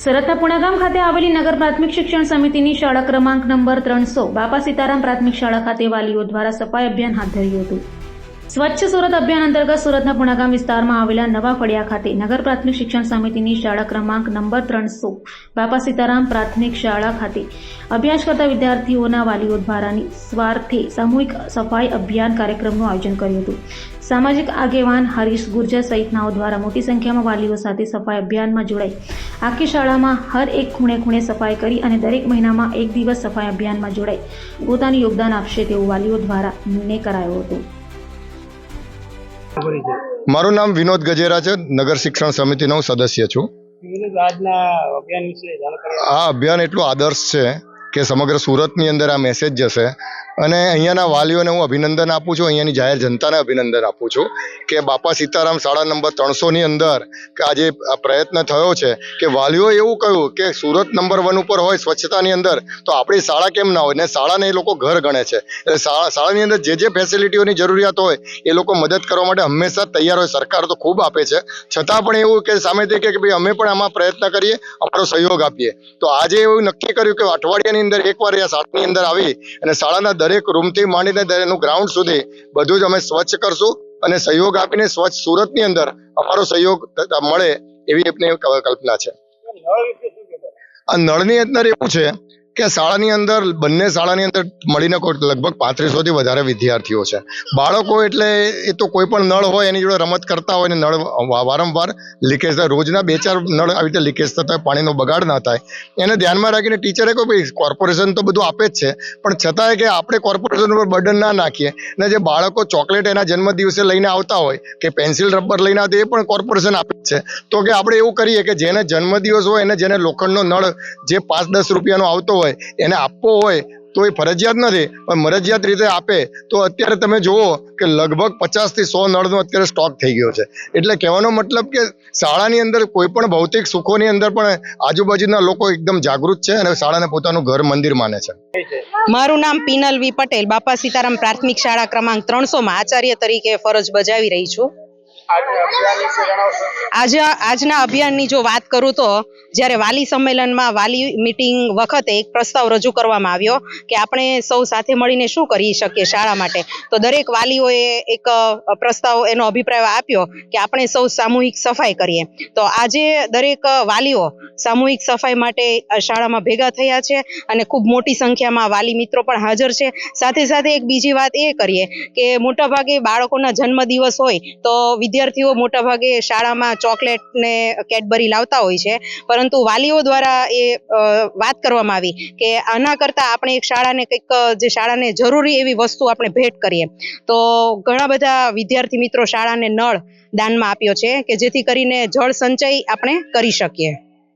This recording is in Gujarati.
સુરતના પુણાગામ ખાતે આવેલી નગર પ્રાથમિક શિક્ષણ સમિતિની શાળા ક્રમાંક નંબર ત્રણસો બાપા સીતારામ પ્રાથમિક શાળા ખાતે વાલીઓ દ્વારા સફાઈ અભિયાન હાથ ધર્યું હતું. સ્વચ્છ સુરત અભિયાન અંતર્ગત સુરતના પુણાગામ વિસ્તારમાં આવેલા નવા ફળિયા ખાતે નગર પ્રાથમિક શિક્ષણ સમિતિની શાળા ક્રમાંક નંબર ત્રણસો, બાપા સીતારામ પ્રાથમિક શાળા ખાતે. અભ્યાસ કરતા વિદ્યાર્થીઓના વાલીઓ દ્વારાની સ્વાર્થે સામૂહિક સફાઈ અભિયાન કાર્યક્રમનું આયોજન કર્યું હતું. સામાજિક આગેવાન હરીશ ગુર્જર સહિતનાઓ દ્વારા મોટી સંખ્યામાં વાલીઓ સાથે સફાઈ અભિયાનમાં જોડાઈ. આખી શાળામાં હર એક ખૂણે ખૂણે સફાઈ કરી અને દરેક મહિનામાં એક દિવસ સફાઈ અભિયાનમાં જોડાઈ. પોતાનું યોગદાન આપશે તેવું વાલીઓ દ્વારા નિર્ણય કરાયો હતો. મારું નામ વિનોદ ગજેરા છે. નગર શિક્ષણ સમિતિનો હું સદસ્ય છું. આ અભિયાન એટલું આદર્શ છે કે સમગ્ર સુરતની અંદર આ મેસેજ જશે. અને અહીંયાના વાલીઓને હું અભિનંદન આપું છું, અહીંયાની જાહેર જનતાને અભિનંદન આપું છું કે બાપા સીતારામ શાળા નંબર ત્રણસોની અંદર કે આજે આ પ્રયત્ન થયો છે કે વાલીઓએ એવું કહ્યું કે સુરત નંબર વન ઉપર હોય સ્વચ્છતાની અંદર, તો આપણી શાળા કેમ ના હોય? ને શાળાને એ લોકો ઘર ગણે છે. એટલે શાળા, શાળાની અંદર જે જે ફેસિલિટીઓની જરૂરિયાત હોય, એ લોકો મદદ કરવા માટે હંમેશા તૈયાર હોય. સરકાર તો ખૂબ આપે છે. છતાં પણ એવું કે સામેથી કે ભાઈ, અમે પણ આમાં પ્રયત્ન કરીએ, અમારો સહયોગ આપીએ. તો આજે એવું નક્કી કર્યું કે અઠવાડિયાની અંદર એકવાર એ શાળાની અંદર આવી અને શાળાના દરેક રૂમથી માંડીને એનું ગ્રાઉન્ડ સુધી બધું જ અમે સ્વચ્છ કરશું અને સહયોગ આપીને સ્વચ્છ સુરતની અંદર અમારો સહયોગ મળે એવી એમની કલ્પના છે. આ નળની અંદર એવું છે કે શાળાની અંદર, બંને શાળાની અંદર મળીને લગભગ પાંત્રીસો થી વધારે વિદ્યાર્થીઓ છે. બાળકો એટલે એ તો કોઈ પણ નળ હોય, એની જોડે રમત કરતા હોય ને નળ વારંવાર લીકેજ થાય. રોજના બે ચાર નળ આવી રીતે લીકેજ થતા હોય, પાણીનો બગાડ ના થાય. એને ધ્યાનમાં રાખીને ટીચરે કહ્યું, ભાઈ, કોર્પોરેશન તો બધું આપે જ છે. પણ છતાંય કે આપણે કોર્પોરેશન ઉપર બર્ડન ના નાખીએ. ને જે બાળકો ચોકલેટ એના જન્મ દિવસે લઈને આવતા હોય, કે પેન્સિલ, રબર લઈને આવતા એ પણ કોર્પોરેશન આપે જ છે. તો કે આપણે એવું કરીએ કે જેને જન્મદિવસ હોય, એને જેને લોખંડનો નળ જે પાંચ દસ રૂપિયાનો આવતો હોય એને આપવો હોય, તો એ ફરજિયાત નથી. પણ મરજિયાત રીતે આપે, તો અત્યારે તમે જુઓ કે લગભગ પચાસથી સો નળનો અત્યારે સ્ટોક થઈ ગયો છે. એટલે કહેવાનો મતલબ કે શાળાની અંદર કોઈ પણ ભૌતિક સુખોની અંદર પણ આજુબાજુના લોકો એકદમ જાગૃત છે અને શાળાને પોતાનું ઘર મંદિર માને છે. મારું નામ પીનલ વી પટેલ, બાપા સીતારામ પ્રાથમિક શાળા ક્રમાંક ત્રણસો માં આચાર્ય તરીકે ફરજ બજાવી રહી છું. આજે આજના અભિયાનની જો વાત કરું તો, જ્યારે વાલી સંમેલનમાં વાલી મીટિંગ વખતે એક પ્રસ્તાવ રજૂ કરવામાં આવ્યો કે આપણે સૌ સાથે મળીને શું કરી શકીએ શાળા માટે. તો દરેક વાલીઓએ એક પ્રસ્તાવ એનો અભિપ્રાય આપ્યો કે આપણે સૌ સામૂહિક સફાઈ કરીએ. તો આજે દરેક વાલીઓ સામૂહિક સફાઈ માટે શાળામાં ભેગા થયા છે અને ખૂબ મોટી સંખ્યામાં વાલી મિત્રો પણ હાજર છે. સાથે સાથે એક બીજી વાત એ કરીએ કે મોટાભાગે બાળકોના જન્મદિવસ હોય તો વિદ્યાર્થીઓ મોટાભાગે શાળામાં ચોકલેટ ને કેડબરી લાવતા હોય છે. પરંતુ વાલીઓ દ્વારા એ વાત કરવામાં આવી કે આના કરતાં આપણે એક શાળાને કંઈક જે શાળાને જરૂરી એવી વસ્તુ આપણે ભેટ કરીએ. તો ઘણા બધા વિદ્યાર્થી મિત્રો શાળાને નળ દાનમાં આપ્યો છે કે જેથી કરીને જળ સંચય આપણે કરી શકીએ.